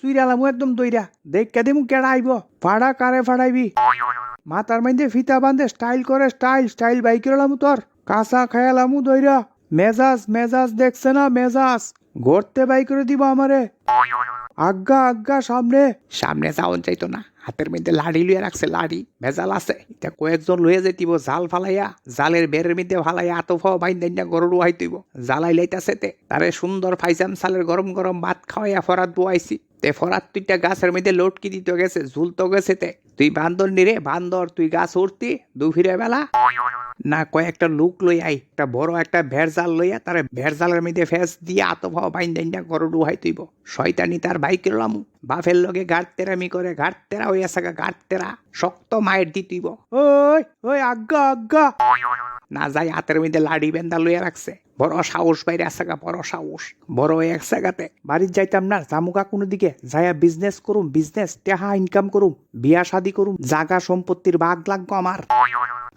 সুইরালামু একদম দইরা দেখ কেদে মু কেডা আইব ফাড়া কারে ফাড়াইবি মাথার মাইন্দে ফিতা বান্ধে স্টাইল করে স্টাইল স্টাইল বাইক লামু তোর কাঁচা খায়ালামু দইরা মেজাজ মেজাজ দেখছে না, মেজাজ। ঘরতে বাই করে দিব আমারে আজ্ঞা আজ্ঞা, সামনে। সামনে যাওন চাইতো না। হাতের মধ্যে লাড়ি লুয়ে রাখছে, লাড়ি, ভেজাল আছে। এটা কয়েকজন লয়ে যেতিব জাল ফালাইয়া, জালের বেরের মধ্যে ফালাইয়া আতো ফাও বাইন দেন গরু জালাই লাইতাছে তে তারে সুন্দর ফাইজাম সালের গরম গরম ভাত খাওয়াইয়া ফরাত বুয়াইছি তে ফরাত তুইটা গাছের মধ্যে লটকি দিতে গেছে, ঝুলতো গেছে তে। তুই বান্দর নিরে বান্দর, তুই গাছ উঠতি দুফিরে বেলা না কয়েকটা লুক লই আই একটা বড় একটা ভেড় জাল লইয়া তারে ভেড় জালের মধ্যে ফেস দিয়ে আতো ভাও বাইন দেন গরু ডুহাই তুইব শয়তানি তার বাইক কিরলাম বাফের লগে গাড় তেরামি করে গাড় তেরা হইয়া সাগা গাড় তেরা শক্ত মায়ের দিতিব ওই ওই আজ্ঞা আজ্ঞা। না যাই হাতের মধ্যে লাড়ি বেন্দা লইয়া রাখছে। বড় সাহস বাইরে আসাগা বড় সাহস। বড় এক সাগাতে বাড়ির যাইতাম না জামুকা কোনো দিকে। যাইয়া বিজনেস করুম বিজনেস টেহা ইনকাম করুম বিয়া শাদি করুম জাগা সম্পত্তির ভাগ লাগবো আমার।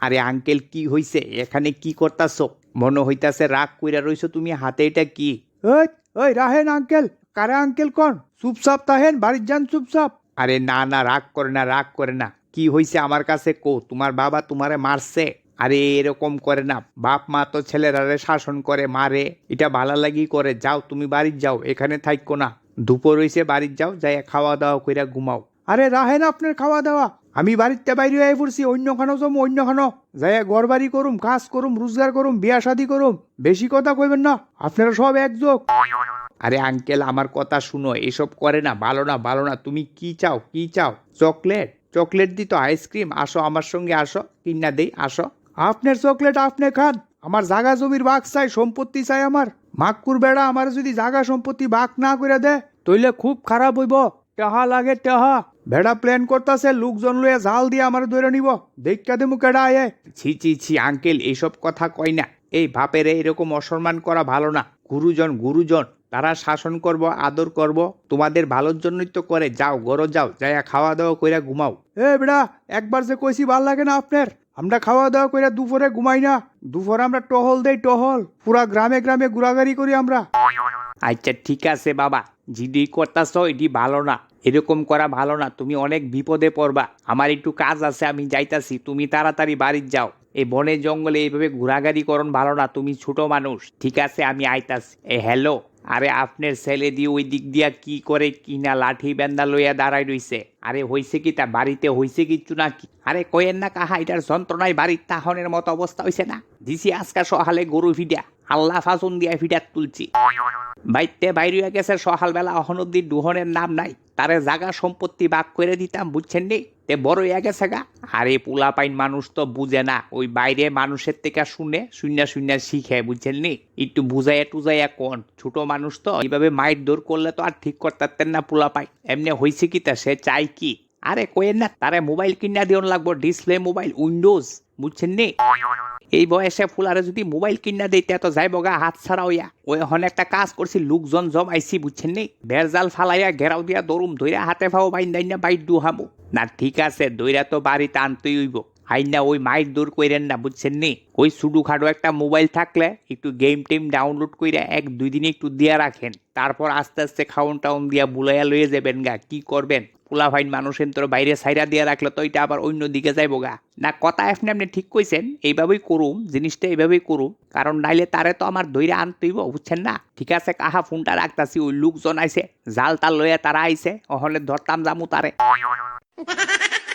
আরে আঙ্কেল কি হইছে? এখানে কি করতাছ? মনে হইতাছে রাগ কইরা রইছো তুমি হাতে এটা কি? ওই ওই রাহেন আঙ্কেল কারে আঙ্কেল কোন? চুপচাপ তাহেন বাড়ির যান চুপচাপ। আরে না না রাগ করে না রাগ করে না। কি হইছে আমার কাছে কো তোমার বাবা তোমারে মারছে। আরে এরকম করে না। বাপ মা তো ছেলেরারে শাসন করে মারে। এটা ভালো লাগি করে। যাও তুমি বাড়ির যাও এখানে থাইকো না। দুপুর হইছে বাড়ির যাও যাই খাওয়া দাওয়া কইরা ঘুমাও। আরে রাহেন আপনার খাওয়া দাওয়া আমি বাড়িতে বাইরে হয়ে পড়ছি অন্য খানো জমো অন্য খানো যাইয়া ঘর বাড়ি করুম, কাজ করুম, রোজগার করুম, বিয়া শাদি করুম। বেশি কথা কইবেন না, আপনারা সব একযোগ। আরে আঙ্কেল, আমার কথা শুনো, এসব করে না, ভালো না ভালো না। তুমি কি চাও কি চাও? চকলেট? চকলেট দিত আইসক্রিম, আসো আমার সঙ্গে, আসো, কিনা দেই, আসো। আপনার চকলেট আপনি খান, আমার জাগা জমির বাঘ চাই, সম্পত্তি চাই আমার। মাকুর বেড়া আমার যদি জাগা সম্পত্তি বাঘ না করে দে তইলে খুব খারাপ হইব। টেহা লাগে টেহা। ভেড়া প্ল্যান করতাছে লোকজন লইয়া জাল দিয়ে আমার ধরে নিব। দেখা দেমু কেডা আয়ে ছি ছি ছি আঙ্কেল এইসব কথা কয় না। এই বাপেরে এরকম অসম্মান করা ভালো না। গুরুজন গুরুজন তারা শাসন করব আদর করব তোমাদের ভালোর জন্যই তো করে। যাও গরো যাও যাইয়া খাওয়া দাওয়া কইরা ঘুমাও। এ বেড়া একবার যে কইছি ভালো লাগে না আপনার। আমরা খাওয়া দাওয়া করে দুপুরে ঘুমাই না। দুপুরে আমরা টহল দেই টহল। পুরা গ্রামে গ্রামে ঘোরাঘুরি করি আমরা। আচ্ছা ঠিক আছে বাবা। জিডি করতাছ এটি ভালো না। এরকম করা ভালো না। তুমি অনেক বিপদে পড়বা। আমার একটু কাজ আছে, আমি যাইতাছি। তুমি তাড়াতাড়ি বাড়ির যাও। এই বনে জঙ্গলে এইভাবে ঘোরাঘুরি করন ভালো না। তুমি ছোট মানুষ। ঠিক আছে, আমি আইতাছি। এ, হ্যালো। আরে, আপনার ছেলে দিয়ে ওই দিক দিয়া কি করে কিনা লাঠি বেন্দা লইয়া দাঁড়াই রইছে। আরে, হইছে কি তা? বাড়িতে হইছে কিচ্ছু নাকি? আরে কয়েন না কাহা, এটার যন্ত্রণায় বাড়ির তাহনের মতো অবস্থা হইছে না? দিছি আজকা সহালে গরু ফিডা আল্লাহ ফাসুন দিয়া ফিডা তুলছি। বাইতে বাইরিয়া গেছে, সকালবেলা অহনদ্দির দুহনের নাম নাই। তারে জাগা সম্পত্তি বাক করে দিতাম, বুঝছেন নি? তে বড় হইয়া গেছে গা। আরে পোলা পাইন মানুষ তো বুঝে না, ওই বাইরে মানুষের থেকে শুনে শূন্য শূন্য শিখে, বুঝছেন নি? একটু বুঝাইয়া টুজাইয়া কোন? ছোট মানুষ তো, এইভাবে মাইর দৌড় করলে তো আর ঠিক করতেন না পোলা পাই এমনি হয়েছে কি তা, সে চাই কি? আরে কোয়েন না, তারে মোবাইল কিনা দিয়ন লাগবো, ডিসপ্লে মোবাইল, উইন্ডোজ, বুঝছেন নি? এই বয়সে ফুলারে যদি মোবাইল কিনা দেই, তে যাই বগা হাত ছাড়া হইয়া। ওই হন একটা কাজ করছি, লোকজন জমাইছি, বুঝছেন নি? বেরজাল ফালাইয়া ঘেরাও দিয়া দরুম ধইরা হাতে ফাও বাইন দাইনা দু দুহামু। না, ঠিক আছে দইরা তো বাড়ি টানতেই হইব। আইনা ওই মাইর দূর কইরেন না, বুঝছেন নি? ওই সুডু খাটো একটা মোবাইল থাকলে একটু গেম টেম ডাউনলোড কইরা এক, দুই দিন একটু দিয়া রাখেন। তারপর আস্তে আস্তে খাউন টাউন দিয়া বুলাইয়া লইয়ে যাবেন গা, কি করবেন? পোলা ভাইন মানুষের তোর বাইরে সাইরা দিয়া রাখলে তো এটা আবার অন্য দিকে যাইবো গা। না, কথা আপনি আপনি ঠিক কইছেন, এইভাবেই করুম, জিনিসটা এইভাবেই করুম, কারণ নাইলে তারে তো আমার দইরা আনতেইব, বুঝছেন না? ঠিক আছে, কাহা ফোনটা রাখতাছি, ওই লোকজন আইছে, জাল তাল লইয়া তারা আইছে, অহলে ধরতাম জামু তারে।